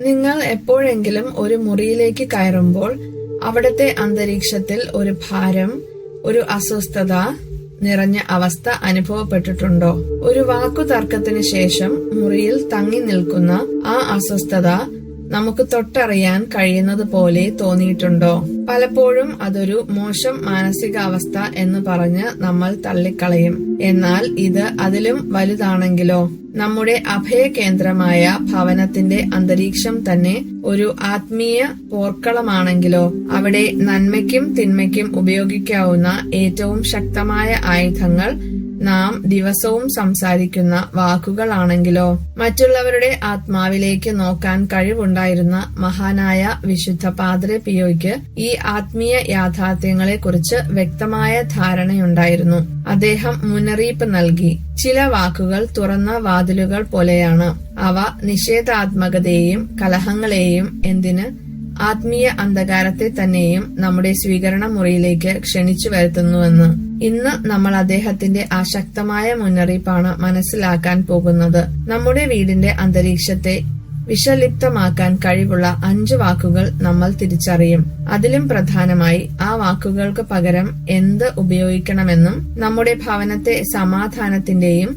നിങ്ങൾ എപ്പോഴെങ്കിലും ഒരു മുറിയിലേക്ക് കയറുമ്പോൾ അവിടത്തെ അന്തരീക്ഷത്തിൽ ഒരു ഭാരം ഒരു അസ്വസ്ഥത നിറഞ്ഞ അവസ്ഥ അനുഭവപ്പെട്ടിട്ടുണ്ടോ? ഒരു വാക്കു തർക്കത്തിന് ശേഷം മുറിയിൽ തങ്ങി നിൽക്കുന്ന ആ അസ്വസ്ഥത നമുക്ക് തൊട്ടറിയാൻ കഴിയുന്നത് പോലെ തോന്നിയിട്ടുണ്ടോ? പലപ്പോഴും അതൊരു മോശം മാനസികാവസ്ഥ എന്ന് പറഞ്ഞ് നമ്മൾ തള്ളിക്കളയും. എന്നാൽ ഇത് അതിലും വലുതാണെങ്കിലോ? നമ്മുടെ അഭയകേന്ദ്രമായ ഭവനത്തിന്റെ അന്തരീക്ഷം തന്നെ ഒരു ആത്മീയ പോർക്കളമാണെങ്കിലോ? അവിടെ നന്മയ്ക്കും തിന്മയ്ക്കും ഉപയോഗിക്കാവുന്ന ഏറ്റവും ശക്തമായ ആയുധങ്ങൾ നാം ദിവസവും സംസാരിക്കുന്ന വാക്കുകളാണെങ്കിലോ മറ്റുള്ളവരുടെ ആത്മാവിലേക്ക് നോക്കാൻ കഴിവുണ്ടായിരുന്ന മഹാനായ വിശുദ്ധ പാദ്രെ പിയോയ്ക്ക് ഈ ആത്മീയ യാഥാർത്ഥ്യങ്ങളെക്കുറിച്ച് വ്യക്തമായ ധാരണയുണ്ടായിരുന്നു. അദ്ദേഹം മുന്നറിയിപ്പ് നൽകി. ചില വാക്കുകൾ തുറന്ന വാതിലുകൾ പോലെയാണ്. അവ നിഷേധാത്മകതയെയും കലഹങ്ങളെയും എന്തിന് ആത്മീയ അന്ധകാരത്തെ തന്നെയും നമ്മുടെ സ്വീകരണ മുറിയിലേക്ക് ക്ഷണിച്ചു വരുത്തുന്നുവെന്ന്. ഇന്ന് നമ്മൾ അദ്ദേഹത്തിന്റെ ആ ശക്തമായ മുന്നറിയിപ്പാണ് മനസ്സിലാക്കാൻ പോകുന്നത്. നമ്മുടെ വീടിന്റെ അന്തരീക്ഷത്തെ വിഷലിപ്തമാക്കാൻ കഴിവുള്ള അഞ്ച് വാക്കുകൾ നമ്മൾ തിരിച്ചറിയും. അതിലും പ്രധാനമായി ആ വാക്കുകൾക്ക് പകരം എന്ത് ഉപയോഗിക്കണമെന്നും നമ്മുടെ ഭവനത്തെ സമാധാനത്തിന്റെയും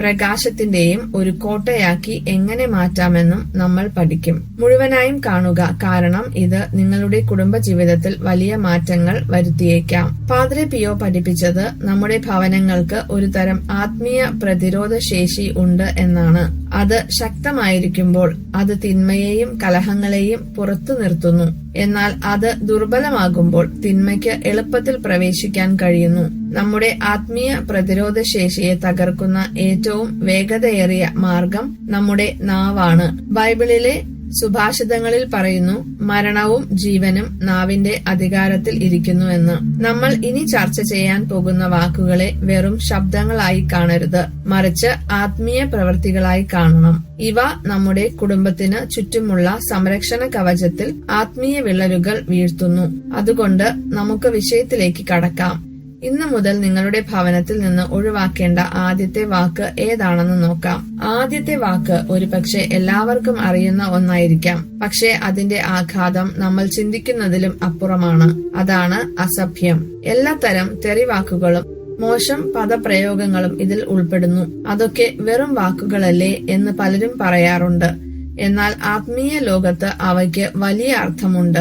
പ്രകാശത്തിന്റെയും ഒരു കോട്ടയാക്കി എങ്ങനെ മാറ്റാമെന്നും നമ്മൾ പഠിക്കും. മുഴുവനായും കാണുക. കാരണം ഇത് നിങ്ങളുടെ കുടുംബജീവിതത്തിൽ വലിയ മാറ്റങ്ങൾ വരുത്തിയേക്കാം. പാദ്രെ പിയോ പഠിപ്പിച്ചത് നമ്മുടെ ഭവനങ്ങൾക്ക് ഒരു തരം ആത്മീയ പ്രതിരോധ ശേഷി ഉണ്ട് എന്നാണ്. അത് ശക്തമായിരിക്കുമ്പോൾ അത് തിന്മയെയും കലഹങ്ങളെയും പുറത്തു നിർത്തുന്നു. എന്നാൽ അത് ദുർബലമാകുമ്പോൾ തിന്മയ്ക്ക് എളുപ്പത്തിൽ പ്രവേശിക്കാൻ കഴിയുന്നു. നമ്മുടെ ആത്മീയ പ്രതിരോധ ശേഷിയെ തകർക്കുന്ന ഏറ്റവും വേഗതയേറിയ മാർഗം നമ്മുടെ നാവാണ്. ബൈബിളിലെ സുഭാഷിതങ്ങളിൽ പറയുന്നു മരണവും ജീവനും നാവിന്റെ അധികാരത്തിൽ ഇരിക്കുന്നു എന്ന്. നമ്മൾ ഇനി ചർച്ച ചെയ്യാൻ പോകുന്ന വാക്കുകളെ വെറും ശബ്ദങ്ങളായി കാണരുത്. മറിച്ച് ആത്മീയ പ്രവൃത്തികളായി കാണണം. ഇവ നമ്മുടെ കുടുംബത്തിന് ചുറ്റുമുള്ള സംരക്ഷണ കവചത്തിൽ ആത്മീയ വിള്ളലുകൾ വീഴ്ത്തുന്നു. അതുകൊണ്ട് നമുക്ക് വിഷയത്തിലേക്ക് കടക്കാം. ഇന്നു മുതൽ നിങ്ങളുടെ ഭവനത്തിൽ നിന്ന് ഒഴിവാക്കേണ്ട ആദ്യത്തെ വാക്ക് ഏതാണെന്ന് നോക്കാം. ആദ്യത്തെ വാക്ക് ഒരുപക്ഷെ എല്ലാവർക്കും അറിയുന്ന ഒന്നായിരിക്കാം. പക്ഷേ അതിന്റെ ആഘാതം നമ്മൾ ചിന്തിക്കുന്നതിലും അപ്പുറമാണ്. അതാണ് അസഭ്യം. എല്ലാത്തരം തെറിവാക്കുകളും മോശം പദപ്രയോഗങ്ങളും ഇതിൽ ഉൾപ്പെടുന്നു. അതൊക്കെ വെറും വാക്കുകളല്ലേ എന്ന് പലരും പറയാറുണ്ട്. എന്നാൽ ആത്മീയ ലോകത്ത് അവയ്ക്ക് വലിയ അർത്ഥമുണ്ട്.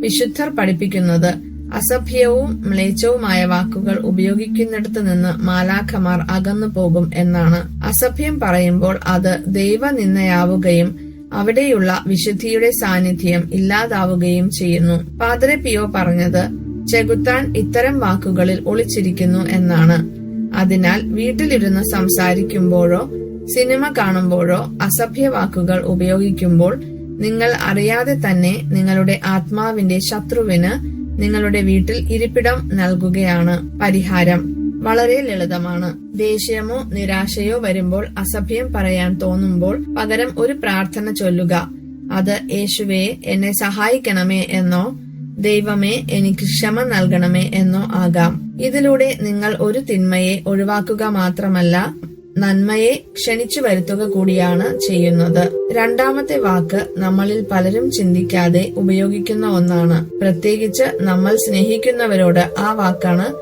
വിശുദ്ധർ പഠിപ്പിക്കുന്നത് അസഭ്യവും മ്ലേച്ഛവുമായ വാക്കുകൾ ഉപയോഗിക്കുന്നിടത്ത് നിന്ന് മാലാഖമാർ അകന്നു പോകും എന്നാണ്. അസഭ്യം പറയുമ്പോൾ അത് ദൈവനിന്ദയാവുകയും അവിടെയുള്ള വിശുദ്ധിയുടെ സാന്നിധ്യം ഇല്ലാതാവുകയും ചെയ്യുന്നു. പാദ്രെ പിയോ പറഞ്ഞത് ചെകുത്താൻ ഇത്തരം വാക്കുകളിൽ ഒളിച്ചിരിക്കുന്നു എന്നാണ്. അതിനാൽ വീട്ടിലിരുന്ന് സംസാരിക്കുമ്പോഴോ സിനിമ കാണുമ്പോഴോ അസഭ്യ വാക്കുകൾ ഉപയോഗിക്കുമ്പോൾ നിങ്ങൾ അറിയാതെ തന്നെ നിങ്ങളുടെ ആത്മാവിന്റെ ശത്രുവിന് നിങ്ങളുടെ വീട്ടിൽ ഇരിപ്പിടം നൽകുകയാണ് പരിഹാരം. വളരെ ലളിതമാണ്. ദേഷ്യമോ നിരാശയോ വരുമ്പോൾ അസഭ്യം പറയാൻ തോന്നുമ്പോൾ പകരം ഒരു പ്രാർത്ഥന ചൊല്ലുക. അത് യേശുവേ എന്നെ സഹായിക്കണമേ എന്നോ ദൈവമേ എനിക്ക് ക്ഷമ നൽകണമേ എന്നോ ആകാം. ഇതിലൂടെ നിങ്ങൾ ഒരു തിന്മയെ ഒഴിവാക്കുക മാത്രമല്ല നന്മയെ ക്ഷണിച്ചു വരുത്തുക കൂടിയാണ് ചെയ്യുന്നത്. രണ്ടാമത്തെ വാക്ക് നമ്മളിൽ പലരും ചിന്തിക്കാതെ ഉപയോഗിക്കുന്ന ഒന്നാണ്. പ്രത്യേകിച്ച് നമ്മൾ സ്നേഹിക്കുന്നവരോട് ആ വാക്കാണ്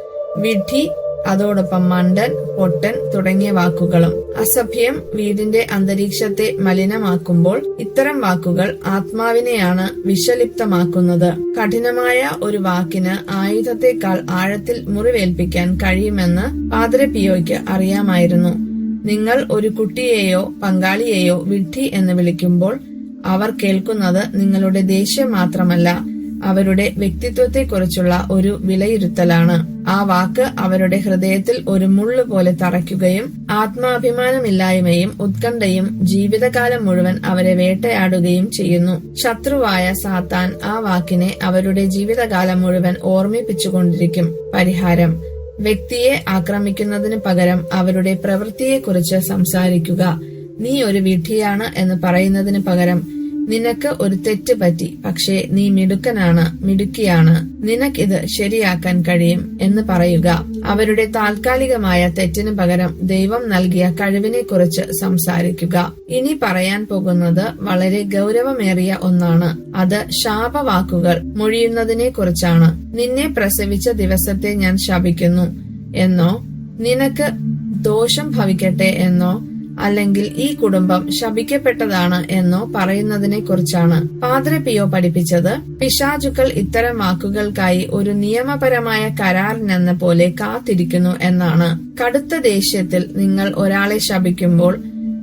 വിഡ്ഢി അതോടൊപ്പം മണ്ടൻ പൊട്ടൻ തുടങ്ങിയ വാക്കുകളും. അസഭ്യം വീടിന്റെ അന്തരീക്ഷത്തെ മലിനമാക്കുമ്പോൾ ഇത്തരം വാക്കുകൾ ആത്മാവിനെയാണ് വിഷലിപ്തമാക്കുന്നത്. കഠിനമായ ഒരു വാക്കിന് ആയുധത്തെക്കാൾ ആഴത്തിൽ മുറിവേൽപ്പിക്കാൻ കഴിയുമെന്ന് പാദ്രെ പിയോയ്ക്ക് അറിയാമായിരുന്നു. നിങ്ങൾ ഒരു കുട്ടിയെയോ പങ്കാളിയെയോ വിഡ്ഢി എന്ന് വിളിക്കുമ്പോൾ അവർ കേൾക്കുന്നത് നിങ്ങളുടെ ദേഷ്യം മാത്രമല്ല അവരുടെ വ്യക്തിത്വത്തെക്കുറിച്ചുള്ള ഒരു വിലയിരുത്തലാണ്. ആ വാക്ക് അവരുടെ ഹൃദയത്തിൽ ഒരു മുള്ളു പോലെ തറയ്ക്കുകയും ആത്മാഭിമാനമില്ലായ്മയും ഉത്കണ്ഠയും ജീവിതകാലം മുഴുവൻ അവരെ വേട്ടയാടുകയും ചെയ്യുന്നു. ശത്രുവായ സാത്താൻ ആ വാക്കിനെ അവരുടെ ജീവിതകാലം മുഴുവൻ ഓർമ്മിപ്പിച്ചുകൊണ്ടിരിക്കും. പരിഹാരം. വ്യക്തിയെ ആക്രമിക്കുന്നതിന് പകരം അവരുടെ പ്രവൃത്തിയെക്കുറിച്ച് സംസാരിക്കുക. നീ ഒരു വിഡ്ഢിയാണ് എന്ന് പറയുന്നതിന് പകരം നിനക്ക് ഒരു തെറ്റ് പറ്റി പക്ഷേ നീ മിടുക്കനാണ് മിടുക്കിയാണ്. നിനക്കിത് ശരിയാക്കാൻ കഴിയും എന്ന് പറയുക. അവരുടെ താൽക്കാലികമായ തെറ്റിന് പകരം ദൈവം നൽകിയ കഴിവിനെക്കുറിച്ച് സംസാരിക്കുക. ഇനി പറയാൻ പോകുന്നത് വളരെ ഗൗരവമേറിയ ഒന്നാണ്. അത് ശാപവാക്കുകൾ മൊഴിയുന്നതിനെ കുറിച്ചാണ് നിന്നെ പ്രസവിച്ച ദിവസത്തെ ഞാൻ ശപിക്കുന്നു. എന്നോ നിനക്ക് ദോഷം ഭവിക്കട്ടെ എന്നോ അല്ലെങ്കിൽ ഈ കുടുംബം ശപിക്കപ്പെട്ടതാണ് എന്നോ പറയുന്നതിനെ കുറിച്ചാണ് പാദ്ര പിയോ പഠിപ്പിച്ചത് പിശാചുക്കൾ ഇത്തരം വാക്കുകൾക്കായി ഒരു നിയമപരമായ കരാറിനെന്ന പോലെ കാത്തിരിക്കുന്നു എന്നാണ്. കടുത്ത ദേഷ്യത്തിൽ നിങ്ങൾ ഒരാളെ ശപിക്കുമ്പോൾ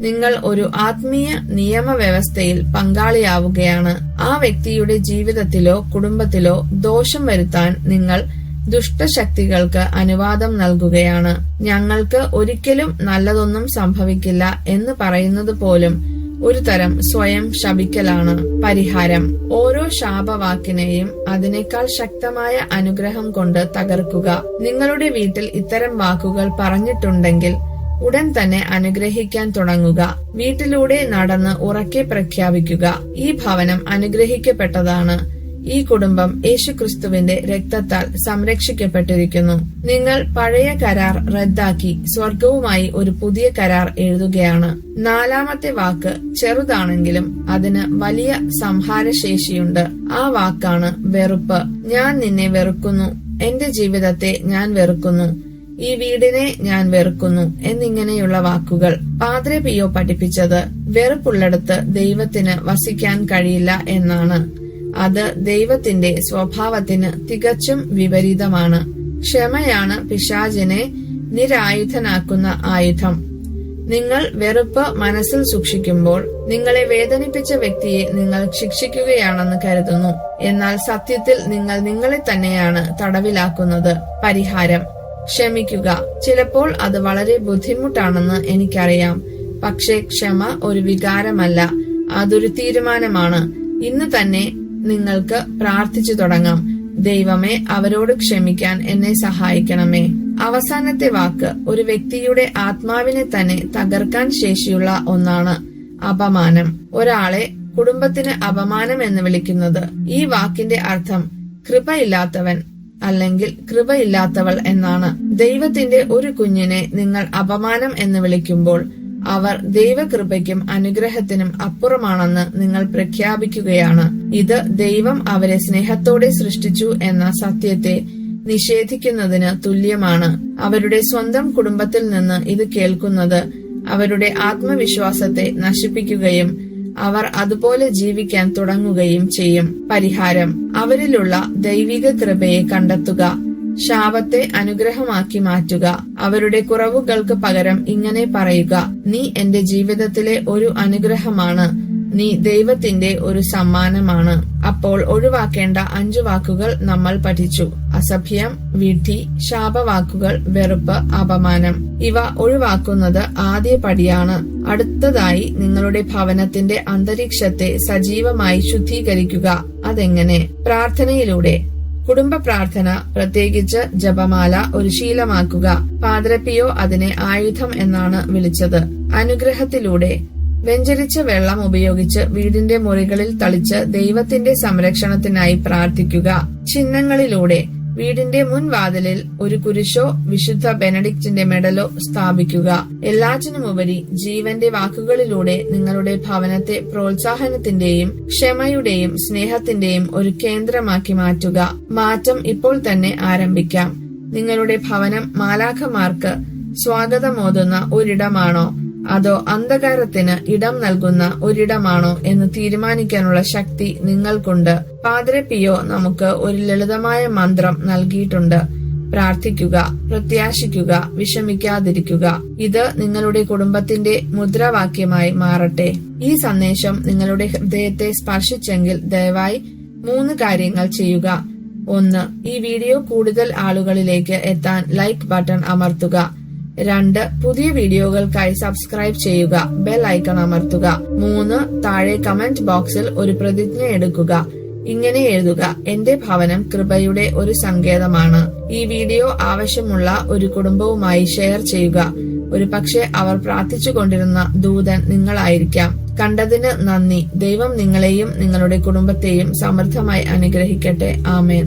നിങ്ങൾ ഒരു ആത്മീയ നിയമവ്യവസ്ഥയിൽ പങ്കാളിയാവുകയാണ്. ആ വ്യക്തിയുടെ ജീവിതത്തിലോ കുടുംബത്തിലോ ദോഷം വരുത്താൻ നിങ്ങൾ ദുഷ്ടശക്തികൾക്ക് അനുവാദം നൽകുകയാണ്. ഞങ്ങൾക്ക് ഒരിക്കലും നല്ലതൊന്നും സംഭവിക്കില്ല എന്ന് പറയുന്നത് പോലും ഒരു തരം സ്വയം ശപിക്കലാണ്. പരിഹാരം. ഓരോ ശാപവാക്കിനെയും അതിനേക്കാൾ ശക്തമായ അനുഗ്രഹം കൊണ്ട് തകർക്കുക. നിങ്ങളുടെ വീട്ടിൽ ഇത്തരം വാക്കുകൾ പറഞ്ഞിട്ടുണ്ടെങ്കിൽ ഉടൻ തന്നെ അനുഗ്രഹിക്കാൻ തുടങ്ങുക. വീട്ടിലൂടെ നടന്ന് ഉറക്കെ പ്രഖ്യാപിക്കുക. ഈ ഭവനം അനുഗ്രഹിക്കപ്പെട്ടതാണ്. ഈ കുടുംബം യേശുക്രിസ്തുവിന്റെ രക്തത്താൽ സംരക്ഷിക്കപ്പെട്ടിരിക്കുന്നു. നിങ്ങൾ പഴയ കരാർ റദ്ദാക്കി സ്വർഗവുമായി ഒരു പുതിയ കരാർ എഴുതുകയാണ്. നാലാമത്തെ വാക്ക് ചെറുതാണെങ്കിലും അതിന് വലിയ സംഹാരശേഷിയുണ്ട്. ആ വാക്കാണ് വെറുപ്പ്. ഞാൻ നിന്നെ വെറുക്കുന്നു. എന്റെ ജീവിതത്തെ ഞാൻ വെറുക്കുന്നു. ഈ വീടിനെ ഞാൻ വെറുക്കുന്നു എന്നിങ്ങനെയുള്ള വാക്കുകൾ. പാദ്രെ പിയോ പഠിപ്പിച്ചത് വെറുപ്പുള്ളിടത്ത് ദൈവത്തിന് വസിക്കാൻ കഴിയില്ല എന്നാണ്. അത് ദൈവത്തിന്റെ സ്വഭാവത്തിന് തികച്ചും വിപരീതമാണ്. ക്ഷമയാണ് പിശാചിനെ നിരായുധനാക്കുന്ന ആയുധം. നിങ്ങൾ വെറുപ്പ് മനസ്സിൽ സൂക്ഷിക്കുമ്പോൾ നിങ്ങളെ വേദനിപ്പിച്ച വ്യക്തിയെ നിങ്ങൾ ശിക്ഷിക്കുകയാണെന്ന് കരുതുന്നു. എന്നാൽ സത്യത്തിൽ നിങ്ങൾ നിങ്ങളെ തന്നെയാണ് തടവിലാക്കുന്നത്. പരിഹാരം. ക്ഷമിക്കുക. ചിലപ്പോൾ അത് വളരെ ബുദ്ധിമുട്ടാണെന്ന് എനിക്കറിയാം. പക്ഷേ ക്ഷമ ഒരു വികാരമല്ല. അതൊരു തീരുമാനമാണ്. ഇന്ന് തന്നെ നിങ്ങൾക്ക് പ്രാർത്ഥിച്ചു തുടങ്ങാം. ദൈവമേ അവരോട് ക്ഷമിക്കാൻ എന്നെ സഹായിക്കണമേ. അവസാനത്തെ വാക്ക് ഒരു വ്യക്തിയുടെ ആത്മാവിനെ തന്നെ തകർക്കാൻ ശേഷിയുള്ള ഒന്നാണ് അപമാനം. ഒരാളെ കുടുംബത്തിന് അപമാനം എന്ന് വിളിക്കുന്നത്. ഈ വാക്കിന്റെ അർത്ഥം കൃപയില്ലാത്തവൻ അല്ലെങ്കിൽ കൃപയില്ലാത്തവൾ എന്നാണ്. ദൈവത്തിന്റെ ഒരു കുഞ്ഞിനെ നിങ്ങൾ അപമാനം എന്ന് വിളിക്കുമ്പോൾ അവർ ദൈവകൃപയ്ക്കും അനുഗ്രഹത്തിനും അപ്പുറമാണെന്ന് നിങ്ങൾ പ്രഖ്യാപിക്കുകയാണ്. ഇത് ദൈവം അവരെ സ്നേഹത്തോടെ സൃഷ്ടിച്ചു എന്ന സത്യത്തെ നിഷേധിക്കുന്നതിന് തുല്യമാണ്. അവരുടെ സ്വന്തം കുടുംബത്തിൽ നിന്ന് ഇത് കേൾക്കുന്നത് അവരുടെ ആത്മവിശ്വാസത്തെ നശിപ്പിക്കുകയും അവർ അതുപോലെ ജീവിക്കാൻ തുടങ്ങുകയും ചെയ്യും. പരിഹാരം അവരിലുള്ള ദൈവിക കൃപയെ കണ്ടെത്തുക. ശാപത്തെ അനുഗ്രഹമാക്കി മാറ്റുക. അവരുടെ കുറവുകൾക്ക് പകരം ഇങ്ങനെ പറയുക നീ എന്റെ ജീവിതത്തിലെ ഒരു അനുഗ്രഹമാണ്. നീ ദൈവത്തിന്റെ ഒരു സമ്മാനമാണ്. അപ്പോൾ ഒഴിവാക്കേണ്ട അഞ്ചു വാക്കുകൾ നമ്മൾ പഠിച്ചു. അസഭ്യം വിധി ശാപവാക്കുകൾ വെറുപ്പ് അപമാനം. ഇവ ഒഴിവാക്കുന്നത് ആദ്യ പടിയാണ്. അടുത്തതായി നിങ്ങളുടെ ഭവനത്തിന്റെ അന്തരീക്ഷത്തെ സജീവമായി ശുദ്ധീകരിക്കുക. അതെങ്ങനെ? പ്രാർത്ഥനയിലൂടെ. കുടുംബ പ്രാർത്ഥന പ്രത്യേകിച്ച് ജപമാല ഒരു ശീലമാക്കുക. പാദ്രപ്പിയോ അതിനെ ആയുധം എന്നാണ് വിളിച്ചത്. അനുഗ്രഹത്തിലൂടെ. വെഞ്ചരിച്ച വെള്ളം ഉപയോഗിച്ച് വീടിന്റെ മുറികളിൽ തളിച്ച് ദൈവത്തിന്റെ സംരക്ഷണത്തിനായി പ്രാർത്ഥിക്കുക. ചിഹ്നങ്ങളിലൂടെ. വീടിന്റെ മുൻവാതിലിൽ ഒരു കുരിശോ വിശുദ്ധ ബെനഡിക്റ്റിന്റെ മെഡലോ സ്ഥാപിക്കുക. എല്ലാറ്റിനുമുപരി ജീവന്റെ വാക്കുകളിലൂടെ നിങ്ങളുടെ ഭവനത്തെ പ്രോത്സാഹനത്തിന്റെയും ക്ഷമയുടെയും സ്നേഹത്തിന്റെയും ഒരു കേന്ദ്രമാക്കി മാറ്റുക. മാറ്റം ഇപ്പോൾ തന്നെ ആരംഭിക്കാം. നിങ്ങളുടെ ഭവനം മാലാഖമാർക്ക് സ്വാഗതമോതുന്ന ഒരിടമാണോ? അതോ അന്ധകാരത്തിന് ഇടം നൽകുന്ന ഒരിടമാണോ എന്ന് തീരുമാനിക്കാനുള്ള ശക്തി നിങ്ങൾക്കുണ്ട്. പാദ്രെ പിയോ നമുക്ക് ഒരു ലളിതമായ മന്ത്രം നൽകിയിട്ടുണ്ട്. പ്രാർത്ഥിക്കുക പ്രത്യാശിക്കുക വിഷമിക്കാതിരിക്കുക. ഇത് നിങ്ങളുടെ കുടുംബത്തിന്റെ മുദ്രാവാക്യമായി മാറട്ടെ. ഈ സന്ദേശം നിങ്ങളുടെ ഹൃദയത്തെ സ്പർശിച്ചെങ്കിൽ ദയവായി മൂന്ന് കാര്യങ്ങൾ ചെയ്യുക. ഒന്ന് ഈ വീഡിയോ കൂടുതൽ ആളുകളിലേക്ക് എത്താൻ ലൈക്ക് ബട്ടൺ അമർത്തുക. രണ്ട് പുതിയ വീഡിയോകൾക്കായി സബ്സ്ക്രൈബ് ചെയ്യുക. ബെൽ ഐക്കൺ അമർത്തുക. മൂന്ന് താഴെ കമന്റ് ബോക്സിൽ ഒരു പ്രതിജ്ഞ എടുക്കുക. ഇങ്ങനെ എഴുതുക. എന്റെ ഭവനം കൃപയുടെ ഒരു സങ്കേതമാണ്. ഈ വീഡിയോ ആവശ്യമുള്ള ഒരു കുടുംബവുമായി ഷെയർ ചെയ്യുക. ഒരു പക്ഷെ അവർ പ്രാർത്ഥിച്ചുകൊണ്ടിരുന്ന ദൂതൻ നിങ്ങളായിരിക്കാം. കണ്ടതിന് നന്ദി. ദൈവം നിങ്ങളെയും നിങ്ങളുടെ കുടുംബത്തെയും സമൃദ്ധമായി അനുഗ്രഹിക്കട്ടെ. ആമേൻ.